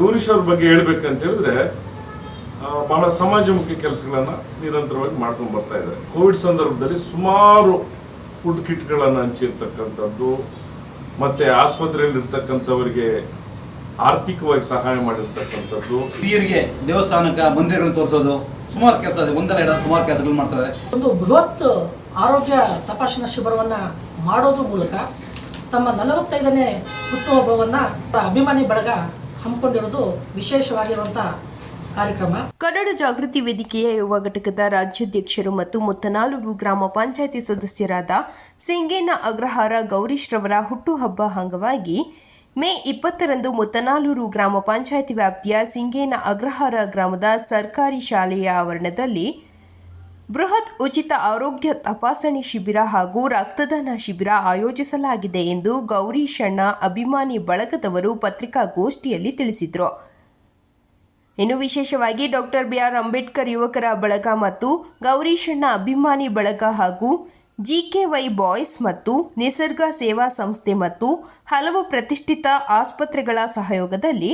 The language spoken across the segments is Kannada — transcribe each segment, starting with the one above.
ಗೌರೀಶ್ ಅವ್ರ ಬಗ್ಗೆ ಹೇಳ್ಬೇಕಂತ ಹೇಳಿದ್ರೆ ಬಹಳ ಸಮಾಜಮುಖಿ ಕೆಲಸಗಳನ್ನ ನಿರಂತರವಾಗಿ ಮಾಡ್ಕೊಂಡು ಬರ್ತಾ ಇದ್ದಾರೆ. ಕೋವಿಡ್ ಸಂದರ್ಭದಲ್ಲಿ ಸುಮಾರು ಫುಡ್ ಕಿಟ್ಗಳನ್ನು ಹಂಚಿರ್ತಕ್ಕಂಥದ್ದು ಮತ್ತೆ ಆಸ್ಪತ್ರೆಯಲ್ಲಿ ಇರ್ತಕ್ಕಂಥವರಿಗೆ ಆರ್ಥಿಕವಾಗಿ ಸಹಾಯ ಮಾಡಿರ್ತಕ್ಕಂಥದ್ದು. ಹಿರಿಯರಿಗೆ ದೇವಸ್ಥಾನಕ್ಕೆ ಮಂದಿರಗಳನ್ನು ತೋರಿಸೋದು ಸುಮಾರು ಕೆಲಸ ಇದೆ. ಒಂದಲ್ಲ ಎರಡು ಸುಮಾರು ಕೆಲಸಗಳು ಮಾಡ್ತಾರೆ. ಒಂದು ಬೃಹತ್ ಆರೋಗ್ಯ ತಪಾಸಣಾ ಶಿಬಿರವನ್ನ ಮಾಡೋದ್ರ ಮೂಲಕ ತಮ್ಮ ನಲವತ್ತೈದನೇ ಹುಟ್ಟುಹಬ್ಬವನ್ನ ಅಭಿಮಾನಿ ಬಳಗ ಹಮ್ಮಿಕೊಂಡಿರೋದು ವಿಶೇಷವಾಗಿರುವಂಥ ಕಾರ್ಯಕ್ರಮ. ಕನ್ನಡ ಜಾಗೃತಿ ವೇದಿಕೆಯ ಯುವ ಘಟಕದ ರಾಜ್ಯಾಧ್ಯಕ್ಷರು ಮತ್ತು ಮುತ್ತನಾಲೂರು ಗ್ರಾಮ ಪಂಚಾಯಿತಿ ಸದಸ್ಯರಾದ ಸಿಂಗೇನ ಅಗ್ರಹಾರ ಗೌರೀಶ್ರವರ ಹುಟ್ಟುಹಬ್ಬ ಅಂಗವಾಗಿ ಮೇ ಇಪ್ಪತ್ತರಂದು ಮುತ್ತನಾಲೂರು ಗ್ರಾಮ ಪಂಚಾಯಿತಿ ವ್ಯಾಪ್ತಿಯ ಸಿಂಗೇನ ಅಗ್ರಹಾರ ಗ್ರಾಮದ ಸರ್ಕಾರಿ ಶಾಲೆಯ ಆವರಣದಲ್ಲಿ ಬೃಹತ್ ಉಚಿತ ಆರೋಗ್ಯ ತಪಾಸಣೆ ಶಿಬಿರ ಹಾಗೂ ರಕ್ತದಾನ ಶಿಬಿರ ಆಯೋಜಿಸಲಾಗಿದೆ ಎಂದು ಗೌರೀಶಣ್ಣ ಅಭಿಮಾನಿ ಬಳಗದವರು ಪತ್ರಿಕಾಗೋಷ್ಠಿಯಲ್ಲಿ ತಿಳಿಸಿದರು. ಇನ್ನು ವಿಶೇಷವಾಗಿ ಡಾಕ್ಟರ್ ಬಿಆರ್ ಅಂಬೇಡ್ಕರ್ ಯುವಕರ ಬಳಗ ಮತ್ತು ಗೌರೀಶಣ್ಣ ಅಭಿಮಾನಿ ಬಳಗ ಹಾಗೂ ಜಿಕೆವೈ ಬಾಯ್ಸ್ ಮತ್ತು ನಿಸರ್ಗ ಸೇವಾ ಸಂಸ್ಥೆ ಮತ್ತು ಹಲವು ಪ್ರತಿಷ್ಠಿತ ಆಸ್ಪತ್ರೆಗಳ ಸಹಯೋಗದಲ್ಲಿ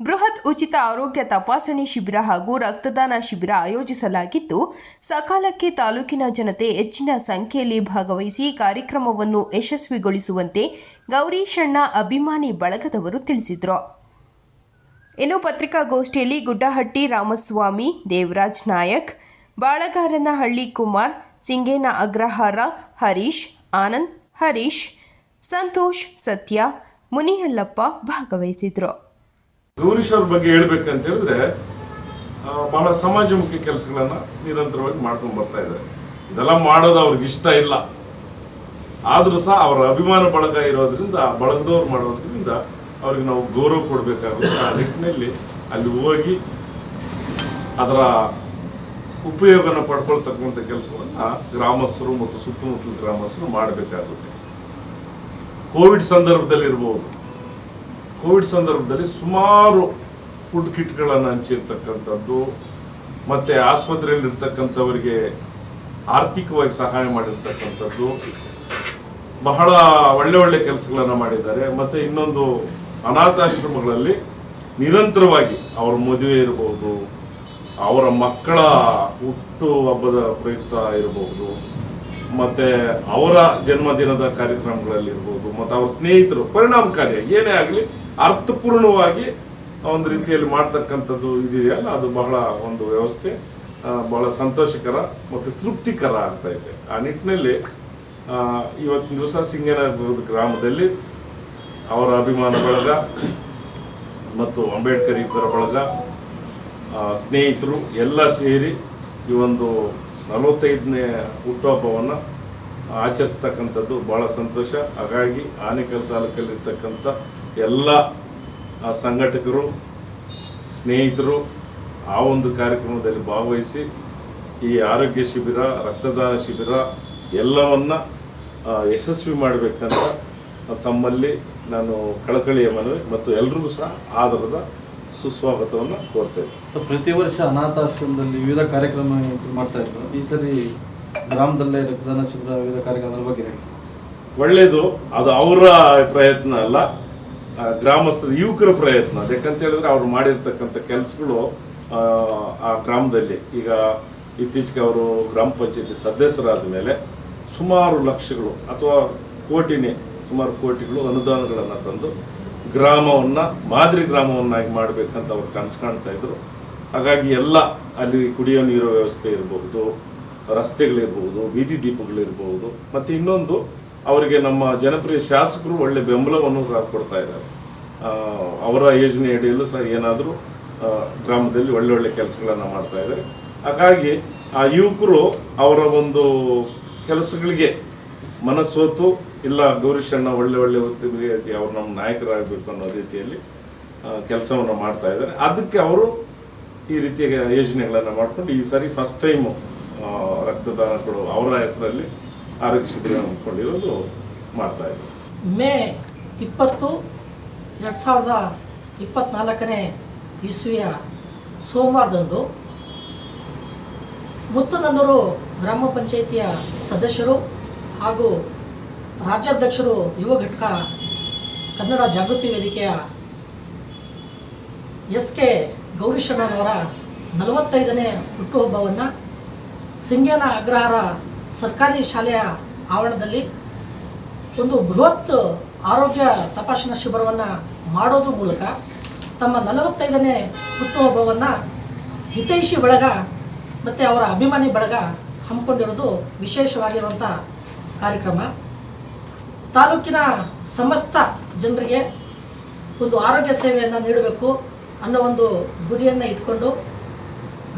ಬೃಹತ್ ಉಚಿತ ಆರೋಗ್ಯ ತಪಾಸಣೆ ಶಿಬಿರ ಹಾಗೂ ರಕ್ತದಾನ ಶಿಬಿರ ಆಯೋಜಿಸಲಾಗಿದ್ದು, ಸಕಾಲಕ್ಕೆ ತಾಲೂಕಿನ ಜನತೆ ಹೆಚ್ಚಿನ ಸಂಖ್ಯೆಯಲ್ಲಿ ಭಾಗವಹಿಸಿ ಕಾರ್ಯಕ್ರಮವನ್ನು ಯಶಸ್ವಿಗೊಳಿಸುವಂತೆ ಗೌರೀಶಣ್ಣ ಅಭಿಮಾನಿ ಬಳಗದವರು ತಿಳಿಸಿದರು. ಇನ್ನು ಪತ್ರಿಕಾಗೋಷ್ಠಿಯಲ್ಲಿ ಗುಡ್ಡಹಟ್ಟಿ ರಾಮಸ್ವಾಮಿ, ದೇವರಾಜ್ ನಾಯಕ್, ಬಾಳಗಾರನಹಳ್ಳಿ ಕುಮಾರ್, ಸಿಂಗೇನ ಅಗ್ರಹಾರ ಹರೀಶ್, ಆನಂದ್ ಹರೀಶ್, ಸಂತೋಷ್ ಸತ್ಯ, ಮುನಿಯಲ್ಲಪ್ಪ ಭಾಗವಹಿಸಿದರು. ಗೌರೀಶ್ ಅವ್ರ ಬಗ್ಗೆ ಹೇಳ್ಬೇಕಂತ ಹೇಳಿದ್ರೆ ಬಹಳ ಸಮಾಜಮುಖಿ ಕೆಲಸಗಳನ್ನ ನಿರಂತರವಾಗಿ ಮಾಡ್ಕೊಂಡು ಬರ್ತಾ ಇದ್ದಾರೆ. ಇದೆಲ್ಲ ಮಾಡೋದು ಅವ್ರಿಗೆ ಇಷ್ಟ ಇಲ್ಲ. ಆದ್ರೂ ಸಹ ಅವರ ಅಭಿಮಾನ ಬಳಗ ಇರೋದ್ರಿಂದ, ಬಳಗದವ್ರು ಮಾಡೋದ್ರಿಂದ ಅವ್ರಿಗೆ ನಾವು ಗೌರವ ಕೊಡಬೇಕಾಗುತ್ತೆ. ಆ ನಿಟ್ಟಿನಲ್ಲಿ ಅಲ್ಲಿ ಹೋಗಿ ಅದರ ಉಪಯೋಗನ ಪಡ್ಕೊಳ್ತಕ್ಕಂಥ ಕೆಲಸವನ್ನ ಗ್ರಾಮಸ್ಥರು ಮತ್ತು ಸುತ್ತಮುತ್ತಲ ಗ್ರಾಮಸ್ಥರು ಮಾಡಬೇಕಾಗುತ್ತೆ. ಕೋವಿಡ್ ಸಂದರ್ಭದಲ್ಲಿ ಇರ್ಬೋದು. ಕೋವಿಡ್ ಸಂದರ್ಭದಲ್ಲಿ ಸುಮಾರು ಫುಡ್ ಕಿಟ್ಗಳನ್ನು ಹಂಚಿರ್ತಕ್ಕಂಥದ್ದು, ಮತ್ತು ಆಸ್ಪತ್ರೆಯಲ್ಲಿರ್ತಕ್ಕಂಥವರಿಗೆ ಆರ್ಥಿಕವಾಗಿ ಸಹಾಯ ಮಾಡಿರ್ತಕ್ಕಂಥದ್ದು, ಬಹಳ ಒಳ್ಳೆ ಒಳ್ಳೆ ಕೆಲಸಗಳನ್ನು ಮಾಡಿದ್ದಾರೆ. ಮತ್ತು ಇನ್ನೊಂದು ಅನಾಥಾಶ್ರಮಗಳಲ್ಲಿ ನಿರಂತರವಾಗಿ ಅವರ ಮದುವೆ ಇರಬಹುದು ಅವರ ಮಕ್ಕಳ ಹುಟ್ಟು ಹಬ್ಬದ ಪ್ರಯುಕ್ತ ಇರಬಹುದು ಮತ್ತು ಅವರ ಜನ್ಮದಿನದ ಕಾರ್ಯಕ್ರಮಗಳಲ್ಲಿರ್ಬೋದು ಮತ್ತು ಅವರ ಸ್ನೇಹಿತರು ಪರಿಣಾಮಕಾರಿ ಏನೇ ಆಗಲಿ ಅರ್ಥಪೂರ್ಣವಾಗಿ ಒಂದು ರೀತಿಯಲ್ಲಿ ಮಾಡ್ತಕ್ಕಂಥದ್ದು ಇದೆಯಲ್ಲ ಅದು ಬಹಳ ಒಂದು ವ್ಯವಸ್ಥೆ ಬಹಳ ಸಂತೋಷಕರ ಮತ್ತು ತೃಪ್ತಿಕರ ಆಗ್ತಾ ಇದೆ. ಆ ನಿಟ್ಟಿನಲ್ಲಿ ಇವತ್ತು ಇವತ್ತಿನ ದಿವಸ ಸಿಂಗನಗರದ ಗ್ರಾಮದಲ್ಲಿ ಅವರ ಅಭಿಮಾನ ಬಳಗ ಮತ್ತು ಅಂಬೇಡ್ಕರ್ ಇಬ್ಬರ ಬಳಗ ಸ್ನೇಹಿತರು ಎಲ್ಲ ಸೇರಿ ಈ ಒಂದು ನಲವತ್ತೈದನೇ ಹುಟ್ಟುಹಬ್ಬವನ್ನು ಆಚರಿಸ್ತಕ್ಕಂಥದ್ದು ಭಾಳ ಸಂತೋಷ. ಹಾಗಾಗಿ ಆನೇಕಲ್ ತಾಲೂಕಲ್ಲಿರ್ತಕ್ಕಂಥ ಎಲ್ಲ ಸಂಘಟಕರು, ಸ್ನೇಹಿತರು ಆ ಒಂದು ಕಾರ್ಯಕ್ರಮದಲ್ಲಿ ಭಾಗವಹಿಸಿ ಈ ಆರೋಗ್ಯ ಶಿಬಿರ, ರಕ್ತದಾನ ಶಿಬಿರ ಎಲ್ಲವನ್ನು ಯಶಸ್ವಿ ಮಾಡಬೇಕಂತ ತಮ್ಮಲ್ಲಿ ನಾನು ಕಳಕಳಿಯ ಮನವಿ ಮತ್ತು ಎಲ್ರಿಗೂ ಸಹ ಆಧಾರದ ಸುಸ್ವಾಗತವನ್ನು ಕೋರ್ತೇನೆ ಸೊ ಪ್ರತಿ ವರ್ಷ ಅನಾಥಾಶ್ರಮದಲ್ಲಿ ವಿವಿಧ ಕಾರ್ಯಕ್ರಮ ಮಾಡ್ತಾ ಇದ್ರು. ಈ ಸರಿ ಗ್ರಾಮದಲ್ಲೇ ರಕ್ತದಾನ ಶಿಬಿರ ವಿವಿಧ ಕಾರ್ಯಕ್ರಮದ ಬಗ್ಗೆ ಒಳ್ಳೆಯದು ಅದು ಅವರ ಪ್ರಯತ್ನ ಅಲ್ಲ ಗ್ರಾಮಸ್ಥರ, ಯುವಕರ ಪ್ರಯತ್ನ. ಯಾಕಂತ ಹೇಳಿದ್ರೆ ಅವ್ರು ಮಾಡಿರ್ತಕ್ಕಂಥ ಕೆಲಸಗಳು ಆ ಗ್ರಾಮದಲ್ಲಿ. ಈಗ ಇತ್ತೀಚೆಗೆ ಅವರು ಗ್ರಾಮ ಪಂಚಾಯತಿ ಸದಸ್ಯರಾದ ಮೇಲೆ ಸುಮಾರು ಲಕ್ಷಗಳು ಅಥವಾ ಕೋಟಿನೇ, ಸುಮಾರು ಕೋಟಿಗಳು ಅನುದಾನಗಳನ್ನು ತಂದು ಗ್ರಾಮವನ್ನು, ಮಾದರಿ ಗ್ರಾಮವನ್ನಾಗಿ ಮಾಡಬೇಕಂತ ಅವ್ರು ಕನಸು ಕಾಣ್ತಾ ಇದ್ರು. ಹಾಗಾಗಿ ಎಲ್ಲ ಅಲ್ಲಿ ಕುಡಿಯೋ ನೀರು ವ್ಯವಸ್ಥೆ ಇರಬಹುದು ರಸ್ತೆಗಳಿರ್ಬೋದು, ಬೀದಿ ದೀಪಗಳಿರ್ಬೋದು, ಮತ್ತು ಇನ್ನೊಂದು ಅವರಿಗೆ ನಮ್ಮ ಜನಪ್ರಿಯ ಶಾಸಕರು ಒಳ್ಳೆ ಬೆಂಬಲವನ್ನು ಸಹ ಕೊಡ್ತಾ ಇದ್ದಾರೆ. ಅವರ ಯೋಜನೆ ಅಡಿಯಲ್ಲೂ ಸಹ ಏನಾದರೂ ಗ್ರಾಮದಲ್ಲಿ ಒಳ್ಳೆ ಒಳ್ಳೆ ಕೆಲಸಗಳನ್ನು ಮಾಡ್ತಾ ಇದ್ದಾರೆ. ಹಾಗಾಗಿ ಆ ಯುವಕರು ಅವರ ಒಂದು ಕೆಲಸಗಳಿಗೆ ಮನಸ್ಸೋತು ಇಲ್ಲ ಗೌರೀಶಣ್ಣ ಒಳ್ಳೆ ಒಳ್ಳೆ ಹೊತ್ತಿಗೆ ಅವ್ರು ನಮ್ಮ ನಾಯಕರಾಗಬೇಕು ಅನ್ನೋ ರೀತಿಯಲ್ಲಿ ಕೆಲಸವನ್ನು ಮಾಡ್ತಾ ಇದ್ದಾರೆ. ಅದಕ್ಕೆ ಅವರು ಈ ರೀತಿಯ ಯೋಜನೆಗಳನ್ನು ಮಾಡಿಕೊಂಡು ಈ ಸಾರಿ ಫಸ್ಟ್ ಟೈಮು ರಕ್ತದಾನ ಕೊಡುವ ಅವರ ಹೆಸರಲ್ಲಿ ಆರೋಗ್ಯ ಶಿಬಿರ ಹಮ್ಮಿಕೊಂಡಿರೋದು ಮಾಡ್ತಾ ಇದ್ದೀವಿ ಮೇ ಇಪ್ಪತ್ತು, ಎರಡು ಸಾವಿರದ ಇಪ್ಪತ್ತ್ನಾಲ್ಕನೇ ಇಸ್ವಿಯ ಸೋಮವಾರದಂದು ಮುತ್ತನಲ್ಲೂರು ಗ್ರಾಮ ಪಂಚಾಯಿತಿಯ ಸದಸ್ಯರು ಹಾಗೂ ರಾಜ್ಯಾಧ್ಯಕ್ಷರು ಯುವ ಘಟಕ ಕನ್ನಡ ಜಾಗೃತಿ ವೇದಿಕೆಯ ಎಸ್ ಕೆ ಗೌರೀಶಣ್ಣನವರ ನಲವತ್ತೈದನೇ ಹುಟ್ಟುಹಬ್ಬವನ್ನು ಸಿಂಗೇನ ಅಗ್ರಹಾರ ಸರ್ಕಾರಿ ಶಾಲೆಯ ಆವರಣದಲ್ಲಿ ಒಂದು ಬೃಹತ್ ಆರೋಗ್ಯ ತಪಾಸಣಾ ಶಿಬಿರವನ್ನು ಮಾಡೋದ್ರ ಮೂಲಕ ತಮ್ಮ ನಲವತ್ತೈದನೇ ಹುಟ್ಟುಹಬ್ಬವನ್ನು ಹಿತೈಷಿ ಬಳಗ ಮತ್ತು ಅವರ ಅಭಿಮಾನಿ ಬಳಗ ಹಮ್ಮಿಕೊಂಡಿರೋದು ವಿಶೇಷವಾಗಿರುವಂಥ ಕಾರ್ಯಕ್ರಮ. ತಾಲೂಕಿನ ಸಮಸ್ತ ಜನರಿಗೆ ಒಂದು ಆರೋಗ್ಯ ಸೇವೆಯನ್ನು ನೀಡಬೇಕು ಅನ್ನೋ ಒಂದು ಗುರಿಯನ್ನು ಇಟ್ಕೊಂಡು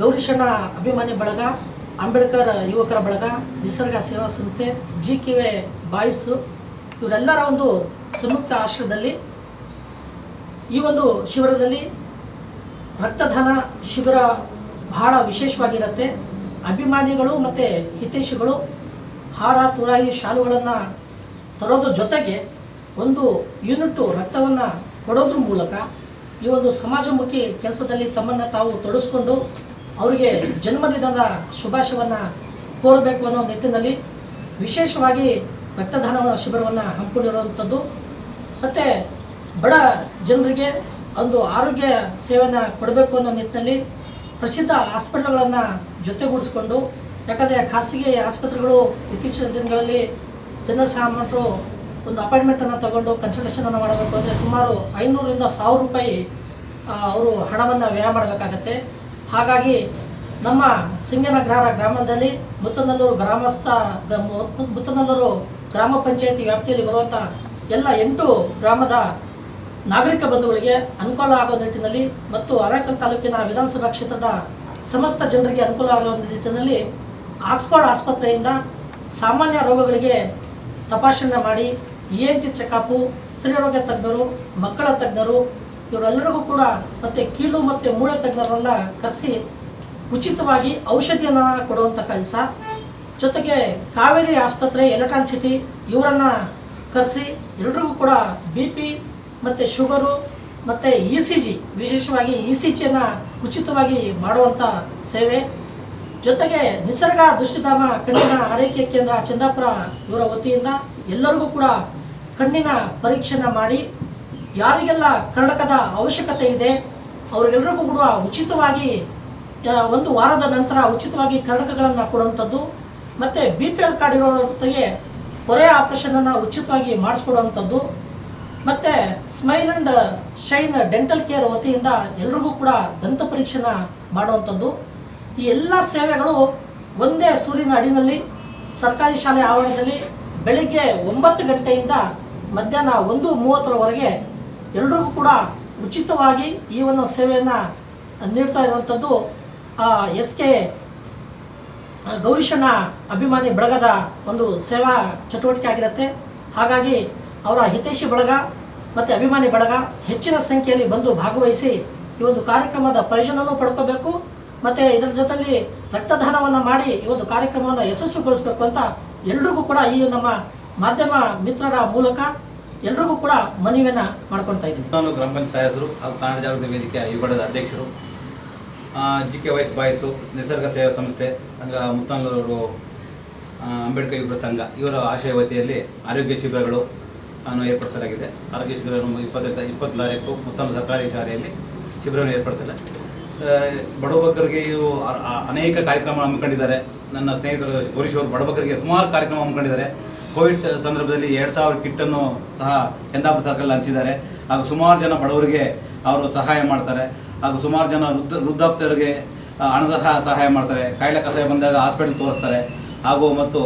ಗೌರೀಶಣ್ಣ ಅಭಿಮಾನಿ ಬಳಗ ಅಂಬೇಡ್ಕರ್ ಯುವಕರ ಬಳಗ, ನಿಸರ್ಗ ಸೇವಾ ಸಂಸ್ಥೆ ಜಿ ಕೆ ವೆ ಬಾಯ್ಸು ಇವರೆಲ್ಲರ ಒಂದು ಸಂಯುಕ್ತ ಆಶ್ರಯದಲ್ಲಿ ಈ ಒಂದು ಶಿಬಿರದಲ್ಲಿ ರಕ್ತದಾನ ಶಿಬಿರ ಬಹಳ ವಿಶೇಷವಾಗಿರುತ್ತೆ. ಅಭಿಮಾನಿಗಳು ಮತ್ತು ಹಿತೈಷಿಗಳು ಹಾರ, ತುರಾಯಿ ಶಾಲುಗಳನ್ನು ತರೋದ್ರ ಜೊತೆಗೆ ಒಂದು ಯೂನಿಟ್ಟು ರಕ್ತವನ್ನು ಕೊಡೋದ್ರ ಮೂಲಕ ಈ ಒಂದು ಸಮಾಜಮುಖಿ ಕೆಲಸದಲ್ಲಿ ತಮ್ಮನ್ನು ತಾವು ತೊಡಗಿಸ್ಕೊಂಡು ಅವರಿಗೆ ಜನ್ಮದಿನದ ಶುಭಾಶಯವನ್ನು ಕೋರಬೇಕು ಅನ್ನೋ ನಿಟ್ಟಿನಲ್ಲಿ ವಿಶೇಷವಾಗಿ ರಕ್ತದಾನ ಶಿಬಿರವನ್ನು ಹಮ್ಮಿಕೊಂಡಿರುವಂಥದ್ದು. ಮತ್ತು ಬಡ ಜನರಿಗೆ ಒಂದು ಆರೋಗ್ಯ ಸೇವೆಯನ್ನು ಕೊಡಬೇಕು ಅನ್ನೋ ನಿಟ್ಟಿನಲ್ಲಿ ಪ್ರಸಿದ್ಧ ಹಾಸ್ಪಿಟ್ಲ್ಗಳನ್ನು ಜೊತೆಗೂಡಿಸ್ಕೊಂಡು, ಯಾಕಂದರೆ ಖಾಸಗಿ ಆಸ್ಪತ್ರೆಗಳು ಇತ್ತೀಚಿನ ದಿನಗಳಲ್ಲಿ ಜನಸಾಮಾನ್ಯರು ಒಂದು ಅಪಾಯಿಂಟ್ಮೆಂಟನ್ನು ತಗೊಂಡು ಕನ್ಸಲ್ಟೇಷನನ್ನು ಮಾಡಬೇಕು ಅಂದರೆ ಸುಮಾರು ಐನೂರಿಂದ ಸಾವಿರ ರೂಪಾಯಿ ಅವರು ಹಣವನ್ನು ವ್ಯಯ ಮಾಡಬೇಕಾಗತ್ತೆ. ಹಾಗಾಗಿ ನಮ್ಮ ಸಿಂಗನಗ್ರಹಾರ ಗ್ರಾಮದಲ್ಲಿ ಮುತ್ತನಲ್ಲೂರು ಗ್ರಾಮಸ್ಥ ಮುತ್ತನಲ್ಲೂರು ಗ್ರಾಮ ಪಂಚಾಯಿತಿ ವ್ಯಾಪ್ತಿಯಲ್ಲಿ ಬರುವಂಥ ಎಲ್ಲ ಎಂಟು ಗ್ರಾಮದ ನಾಗರಿಕ ಬಂಧುಗಳಿಗೆ ಅನುಕೂಲ ಆಗೋ ನಿಟ್ಟಿನಲ್ಲಿ ಮತ್ತು ಅರೇಕಲ್ ತಾಲೂಕಿನ ವಿಧಾನಸಭಾ ಕ್ಷೇತ್ರದ ಸಮಸ್ತ ಜನರಿಗೆ ಅನುಕೂಲ ಆಗುವ ನಿಟ್ಟಿನಲ್ಲಿ ಆಕ್ಸ್ಫರ್ಡ್ ಆಸ್ಪತ್ರೆಯಿಂದ ಸಾಮಾನ್ಯ ರೋಗಗಳಿಗೆ ತಪಾಸಣೆ ಮಾಡಿ ಇ ಎನ್ ಟಿ ಚೆಕಪ್ಪು ಸ್ತ್ರೀರೋಗ ತಜ್ಞರು, ಮಕ್ಕಳ ತಜ್ಞರು ಇವರೆಲ್ಲರಿಗೂ ಕೂಡ ಮತ್ತೆ ಕೀಳು ಮತ್ತು ಮೂಳೆ ತಜ್ಞರನ್ನ ಕರೆಸಿ ಉಚಿತವಾಗಿ ಔಷಧಿಯನ್ನು ಕೊಡುವಂಥ ಕೆಲಸ. ಜೊತೆಗೆ ಕಾವೇರಿ ಆಸ್ಪತ್ರೆ ಎಲೆಕ್ಟ್ರಾನ್ ಸಿಟಿ ಇವರನ್ನು ಕರೆಸಿ ಎಲ್ರಿಗೂ ಕೂಡ ಬಿ ಪಿ ಮತ್ತು ಶುಗರು ಮತ್ತು ಇ ಸಿ ಜಿ ವಿಶೇಷವಾಗಿ ಇ ಸಿ ಜಿಯನ್ನು ಉಚಿತವಾಗಿ ಮಾಡುವಂಥ ಸೇವೆ. ಜೊತೆಗೆ ನಿಸರ್ಗ ದೃಷ್ಟಿಧಾಮ ಕಣ್ಣಿನ ಆರೈಕೆ ಕೇಂದ್ರ ಚಂದಾಪುರ ಇವರ ವತಿಯಿಂದ ಎಲ್ಲರಿಗೂ ಕೂಡ ಕಣ್ಣಿನ ಪರೀಕ್ಷೆನ ಮಾಡಿ ಯಾರಿಗೆಲ್ಲ ಕರ್ಣಕದ ಅವಶ್ಯಕತೆ ಇದೆ ಅವರಿಗೆಲ್ಲರಿಗೂ ಕೂಡ ಉಚಿತವಾಗಿ ಒಂದು ವಾರದ ನಂತರ ಉಚಿತವಾಗಿ ಕರ್ಣಕಗಳನ್ನು ಕೊಡುವಂಥದ್ದು, ಮತ್ತು ಬಿ ಪಿ ಎಲ್ ಕಾರ್ಡ್ ಇರೋರಿಗೆ ಕೊರೆ ಆಪರೇಷನನ್ನು ಉಚಿತವಾಗಿ ಮಾಡಿಸ್ಕೊಡುವಂಥದ್ದು, ಮತ್ತು smile and shine dental care ವತಿಯಿಂದ ಎಲ್ರಿಗೂ ಕೂಡ ದಂತ ಪರೀಕ್ಷೆನ ಮಾಡುವಂಥದ್ದು. ಈ ಎಲ್ಲ ಸೇವೆಗಳು ಒಂದೇ ಸೂರ್ಯನ ಅಡಿನಲ್ಲಿ, ಸರ್ಕಾರಿ ಶಾಲೆ ಆವರಣದಲ್ಲಿ ಬೆಳಿಗ್ಗೆ ಒಂಬತ್ತು ಗಂಟೆಯಿಂದ ಮಧ್ಯಾಹ್ನ ಒಂದು ಮೂವತ್ತರವರೆಗೆ ಎಲ್ರಿಗೂ ಕೂಡ ಉಚಿತವಾಗಿ ಈ ಒಂದು ಸೇವೆಯನ್ನು ನೀಡ್ತಾ ಇರುವಂಥದ್ದು ಎಸ್ ಕೆ ಗೌರೀಶಣ್ಣ ಅಭಿಮಾನಿ ಬಳಗದ ಒಂದು ಸೇವಾ ಚಟುವಟಿಕೆ ಆಗಿರುತ್ತೆ. ಹಾಗಾಗಿ ಅವರ ಹಿತೈಷಿ ಬಳಗ ಮತ್ತು ಅಭಿಮಾನಿ ಬಳಗ ಹೆಚ್ಚಿನ ಸಂಖ್ಯೆಯಲ್ಲಿ ಬಂದು ಭಾಗವಹಿಸಿ ಈ ಒಂದು ಕಾರ್ಯಕ್ರಮದ ಪ್ರಯೋಜನವೂ ಪಡ್ಕೋಬೇಕು. ಮತ್ತು ಇದರ ಜೊತೆಯಲ್ಲಿ ರಕ್ತದಾನವನ್ನು ಮಾಡಿ ಈ ಒಂದು ಕಾರ್ಯಕ್ರಮವನ್ನು ಯಶಸ್ವಿಗೊಳಿಸಬೇಕು ಅಂತ ಎಲ್ರಿಗೂ ಕೂಡ ಈ ನಮ್ಮ ಮಾಧ್ಯಮ ಮಿತ್ರರ ಮೂಲಕ ಎಲ್ರಿಗೂ ಕೂಡ ಮನವಿಯನ್ನು ಮಾಡ್ಕೊಳ್ತಾ ಇದ್ದೀನಿ. ನಾನು ಗ್ರಾಮ ಪಂಚಾಯತ್ ಹಾಗೂ ಕನ್ನಡ ಜಾಗೃತಿ ವೇದಿಕೆ ಯುಗಡದ ಅಧ್ಯಕ್ಷರು. G K Y's boys Nisarga Seva Samsthe Muttanallur ಆ, ಅಂಬೇಡ್ಕರ್ ಯುವಕರ ಸಂಘ ಇವರ ಆಶಯ ವತಿಯಲ್ಲಿ ಆರೋಗ್ಯ ಶಿಬಿರಗಳು ಏರ್ಪಡಿಸಲಾಗಿದೆ. ಆರೋಗ್ಯ ಶಿಬಿರವನ್ನು ಇಪ್ಪತ್ತೈದು ಇಪ್ಪತ್ತು ತಾರೀಕು ಮುತ್ತನೂರು ಸರ್ಕಾರಿ ಶಾಲೆಯಲ್ಲಿ ಶಿಬಿರವನ್ನು ಏರ್ಪಡಿಸಲ್ಲ ಬಡಬಗ್ಗರಿಗೆ ಇವು ಅನೇಕ ಕಾರ್ಯಕ್ರಮ ಹಮ್ಮಿಕೊಂಡಿದ್ದಾರೆ ನನ್ನ ಸ್ನೇಹಿತರು ಗೌರೀಶ್ ಅವರು ಬಡಬಗ್ಗರಿಗೆ ಸುಮಾರು ಕಾರ್ಯಕ್ರಮ ಹಮ್ಮಿಕೊಂಡಿದ್ದಾರೆ ಕೋವಿಡ್ ಸಂದರ್ಭದಲ್ಲಿ ಎರಡು ಸಾವಿರ ಕಿಟ್ಟನ್ನು ಸಹ ಚಂದಾಪುರ ಸರ್ಕಲ್ ಹಂಚಿದ್ದಾರೆ ಹಾಗೂ ಸುಮಾರು ಜನ ಬಡವರಿಗೆ ಅವರು ಸಹಾಯ ಮಾಡ್ತಾರೆ ಹಾಗೂ ಸುಮಾರು ಜನ ವೃದ್ಧ ವೃದ್ಧಾಪ್ತರಿಗೆ ಹಣದ ಸಹ- ಸಹಾಯ ಮಾಡ್ತಾರೆ ಕಾಯಿಲೆ ಕಸಾಯ ಬಂದಾಗ ಹಾಸ್ಪಿಟಲ್ ತೋರಿಸ್ತಾರೆ ಹಾಗೂ ಮತ್ತು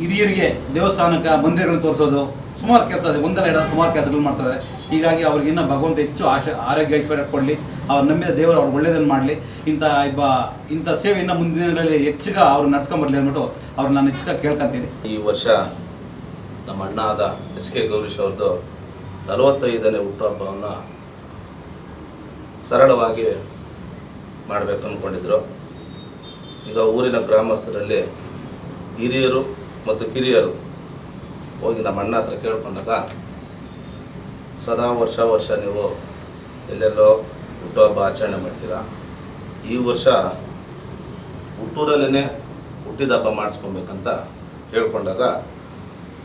ಹಿರಿಯರಿಗೆ ದೇವಸ್ಥಾನಕ್ಕೆ ಮಂದಿರಗಳನ್ನು ತೋರಿಸೋದು ಸುಮಾರು ಕೆಲಸ ಒಂದಲ್ಲ ಎರಡು ಸುಮಾರು ಕೆಲಸಗಳು ಮಾಡ್ತಾರೆ ಹೀಗಾಗಿ ಅವ್ರಿಗಿನ್ನ ಭಗವಂತ ಹೆಚ್ಚು ಆಶ, ಆರೋಗ್ಯ ಐಶ್ವರ್ಯ ಕೊಡಲಿ. ಅವ್ರು ನಂಬಿದ ದೇವರು ಅವ್ರು ಒಳ್ಳೇದನ್ನು ಮಾಡಲಿ. ಇಂಥ ಇಬ್ಬ, ಇಂಥ ಸೇವೆ ಇನ್ನು ಮುಂದಿನ ದಿನಗಳಲ್ಲಿ ಹೆಚ್ಚಿಗೆ ಅವ್ರು ನಡ್ಸ್ಕೊಂಬರ್ಲಿ ಅಂದ್ಬಿಟ್ಟು ಅವ್ರು ನಾನು ಹೆಚ್ಚಿಗೆ ಕೇಳ್ಕೊಂತೀನಿ. ಈ ವರ್ಷ ನಮ್ಮ ಅಣ್ಣ ಆದ ಎಸ್ ಕೆ ಗೌರೀಶ್ ಅವ್ರದ್ದು ನಲವತ್ತೈದನೇ ಹುಟ್ಟುಹಬ್ಬವನ್ನು ಸರಳವಾಗಿ ಮಾಡಬೇಕು ಅಂದ್ಕೊಂಡಿದ್ರು. ಈಗ ಊರಿನ ಗ್ರಾಮಸ್ಥರಲ್ಲಿ ಹಿರಿಯರು ಮತ್ತು ಕಿರಿಯರು ಹೋಗಿ ನಮ್ಮ ಅಣ್ಣ ಹತ್ರ ಕೇಳ್ಕೊಂಡಾಗ ಸದಾ ವರ್ಷ ವರ್ಷ ನೀವು ಎಲ್ಲೆಲ್ಲೋ ಹುಟ್ಟುಹಬ್ಬ ಆಚರಣೆ ಮಾಡ್ತೀರಾ? ಈ ವರ್ಷ ಹುಟ್ಟೂರಲ್ಲೇ ಹುಟ್ಟಿದ ಹಬ್ಬ ಮಾಡಿಸ್ಕೊಬೇಕಂತ ಹೇಳ್ಕೊಂಡಾಗ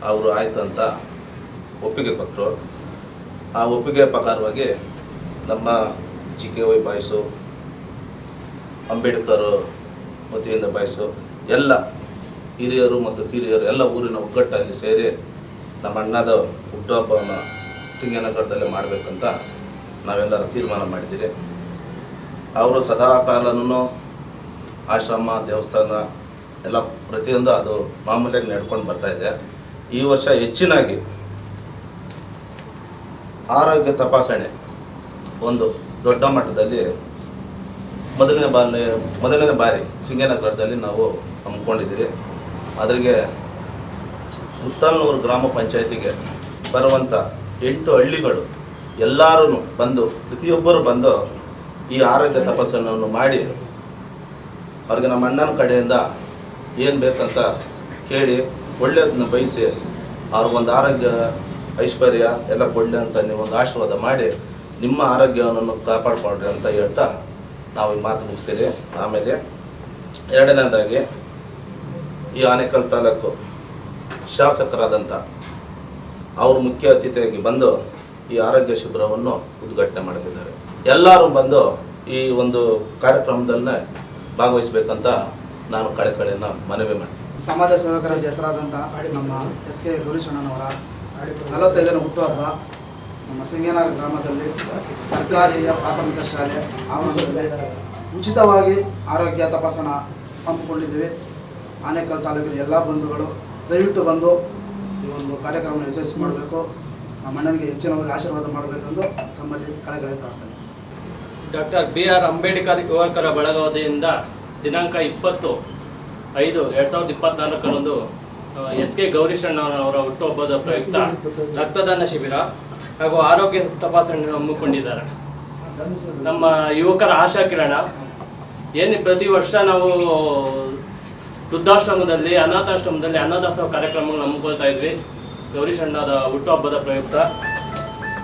ಅವರು ಆಯ್ತು ಅಂತ ಒಪ್ಪಿಗೆ ಕೊಟ್ಟರು. ಆ ಒಪ್ಪಿಗೆ ಪ್ರಕಾರವಾಗಿ ನಮ್ಮ G K Y boys Ambedkar ವತಿಯಿಂದ ಬಾಯ್ಸು ಎಲ್ಲ ಹಿರಿಯರು ಮತ್ತು ಕಿರಿಯರು ಎಲ್ಲ ಊರಿನ ಒಗ್ಗಟ್ಟಲ್ಲಿ ಸೇರಿ ನಮ್ಮ ಅಣ್ಣದ ಹುಟ್ಟುಹಬ್ಬವನ್ನು ಸಿಂಗನಗರದಲ್ಲೇ ಮಾಡಬೇಕಂತ ನಾವೆಲ್ಲರೂ ತೀರ್ಮಾನ ಮಾಡಿದ್ದೀರಿ. ಅವರು ಸದಾ ಕಾಲನೂ ಆಶ್ರಮ, ದೇವಸ್ಥಾನ ಎಲ್ಲ ಪ್ರತಿಯೊಂದು ಅದು ಮಾಮೂಲಿಯಾಗಿ ನಡ್ಕೊಂಡು ಇದೆ. ಈ ವರ್ಷ ಹೆಚ್ಚಿನಾಗಿ ಆರೋಗ್ಯ ತಪಾಸಣೆ ಒಂದು ದೊಡ್ಡ ಮಟ್ಟದಲ್ಲಿ ಮೊದಲನೇ ಬಾರಿ ಮೊದಲನೇ ಬಾರಿ ಸಿಂಗನಗರದಲ್ಲಿ ನಾವು ಹಮ್ಮಿಕೊಂಡಿದ್ದೀರಿ. ಅದ್ರಿಗೆ ಮುತ್ತಲ್ನೂರು ಗ್ರಾಮ ಪಂಚಾಯತಿಗೆ ಬರುವಂಥ ಎಂಟು ಹಳ್ಳಿಗಳು ಎಲ್ಲರೂ ಬಂದು, ಪ್ರತಿಯೊಬ್ಬರು ಬಂದು ಈ ಆರೋಗ್ಯ ತಪಾಸಣೆಯನ್ನು ಮಾಡಿ ಅವ್ರಿಗೆ ನಮ್ಮ ಅಣ್ಣನ ಕಡೆಯಿಂದ ಏನು ಬೇಕಂತ ಕೇಳಿ ಒಳ್ಳೆಯದನ್ನ ಬಯಸಿ ಅವ್ರಿಗೊಂದು ಆರೋಗ್ಯ ಐಶ್ವರ್ಯ ಎಲ್ಲ ಕೊಡಲಿ ಅಂತ ನೀವೊಂದು ಆಶೀರ್ವಾದ ಮಾಡಿ ನಿಮ್ಮ ಆರೋಗ್ಯವನ್ನು ಕಾಪಾಡಿಕೊಳ್ರಿ ಅಂತ ಹೇಳ್ತಾ ನಾವು ಈ ಮಾತು ಮುಗಿಸ್ತೀರಿ ಆಮೇಲೆ ಎರಡನೇದಾಗಿ ಈ ಆನೇಕಲ್ ತಾಲೂಕು ಶಾಸಕರಾದಂಥ ಅವರು ಮುಖ್ಯ ಅತಿಥಿಯಾಗಿ ಬಂದು ಈ ಆರೋಗ್ಯ ಶಿಬಿರವನ್ನು ಉದ್ಘಾಟನೆ ಮಾಡಲಿದ್ದಾರೆ. ಎಲ್ಲರೂ ಬಂದು ಈ ಒಂದು ಕಾರ್ಯಕ್ರಮದಲ್ಲೇ ಭಾಗವಹಿಸಬೇಕಂತ ನಾನು ಕಡೆ ಕಳೆಕಳೆಯನ್ನು ಮನವಿ ಮಾಡ್ತೀನಿ. ಸಮಾಜ ಸೇವಕರ ಹೆಸರಾದಂತಹ ನಮ್ಮ ಎಸ್ ಕೆ ಗೌರೀಶಣ್ಣನವರ ನಲವತ್ತೈದನೇ ಹುಟ್ಟುಹಬ್ಬ ನಮ್ಮ ಸಿಂಗೇನಾರ ಗ್ರಾಮದಲ್ಲಿ ಸರ್ಕಾರಿ ಪ್ರಾಥಮಿಕ ಶಾಲೆ ಆವರಣದಲ್ಲಿ ಉಚಿತವಾಗಿ ಆರೋಗ್ಯ ತಪಾಸಣಾ ಹಮ್ಮಿಕೊಂಡಿದ್ದೀವಿ. ಆನೇಕಲ್ ತಾಲೂಕಿನ ಎಲ್ಲ ಬಂಧುಗಳು ದಯವಿಟ್ಟು ಬಂದು ಈ ಒಂದು ಕಾರ್ಯಕ್ರಮವನ್ನು ಯಶಸ್ವಿ ಮಾಡಬೇಕು. ಆ ಅಣ್ಣನಿಗೆ ಹೆಚ್ಚಿನವಾಗಿ ಆಶೀರ್ವಾದ ಮಾಡಬೇಕೆಂದು ತಮ್ಮಲ್ಲಿ ಕಳೆಕಳೆ ಪ್ರಾರ್ಥನೆ. ಡಾಕ್ಟರ್ ಬಿ ಆರ್ ಅಂಬೇಡ್ಕರ್ ಯುವಕರ ಬಳಗವತಿಯಿಂದ ದಿನಾಂಕ ಇಪ್ಪತ್ತು ಐದು ಎರಡು ಸಾವಿರದ ಇಪ್ಪತ್ನಾಲ್ಕರಂದು ಎಸ್ ಕೆ ಗೌರೀಶಣ್ಣವರ ಹುಟ್ಟುಹಬ್ಬದ ಪ್ರಯುಕ್ತ ರಕ್ತದಾನ ಶಿಬಿರ ಹಾಗೂ ಆರೋಗ್ಯ ತಪಾಸಣೆ ಹಮ್ಮಿಕೊಂಡಿದ್ದಾರೆ. ನಮ್ಮ ಯುವಕರ ಆಶಾ ಕಿರಣ, ಏನು ಪ್ರತಿ ವರ್ಷ ನಾವು ವೃದ್ಧಾಶ್ರಮದಲ್ಲಿ, ಅನಾಥಾಶ್ರಮದಲ್ಲಿ ಅನ್ನದಾಸೋಹ ಕಾರ್ಯಕ್ರಮಗಳನ್ನು ಹಮ್ಮಿಕೊಳ್ತಾ ಇದ್ವಿ. ಗೌರೀಶಣ್ಣದ ಹುಟ್ಟುಹಬ್ಬದ ಪ್ರಯುಕ್ತ.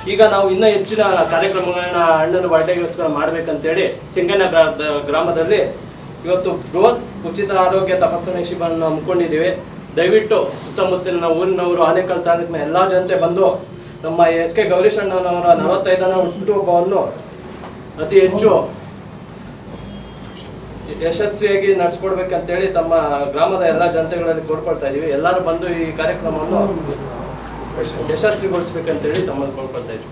ಈಗ ನಾವು ಇನ್ನೂ ಹೆಚ್ಚಿನ ಕಾರ್ಯಕ್ರಮಗಳನ್ನ ಅಣ್ಣನ ಬರ್ಡೇಗೋಸ್ಕರ ಮಾಡ್ಬೇಕಂತೇಳಿ ಸಿಂಗಣ್ಣ ಗ್ರಾ- ಗ್ರಾಮದಲ್ಲಿ ಇವತ್ತು ಬೃಹತ್ ಉಚಿತ ಆರೋಗ್ಯ ತಪಾಸಣೆ ಶಿಬಿರವನ್ನು ಹಮ್ಮಿಕೊಂಡಿದ್ದೀವಿ. ದಯವಿಟ್ಟು ಸುತ್ತಮುತ್ತಲಿನ ಊರಿನವರು, ಆನೇಕಲ್ ತಾಲೂಕಿನ ಎಲ್ಲ ಜನತೆ ಬಂದು ನಮ್ಮ ಎಸ್ ಕೆ ಗೌರೀಶಣ್ಣನವರ ನಲವತ್ತೈದನೇ ಹುಟ್ಟುಹಬ್ಬವನ್ನು ಅತಿ ಹೆಚ್ಚು ಯಶಸ್ವಿಯಾಗಿ ನಡೆಸ್ಕೊಡ್ಬೇಕಂತೇಳಿ ತಮ್ಮ ಗ್ರಾಮದ ಎಲ್ಲ ಜನತೆಗಳಲ್ಲಿ ಕೋರ್ಕೊಳ್ತಾ ಇದೀವಿ. ಎಲ್ಲರೂ ಬಂದು ಈ ಕಾರ್ಯಕ್ರಮವನ್ನು ಯಶಸ್ವಿಗೊಳಿಸ್ಬೇಕಂತೇಳಿ ತಮ್ಮಲ್ಲಿ ಕೋರ್ಕೊಳ್ತಾ ಇದ್ದೀವಿ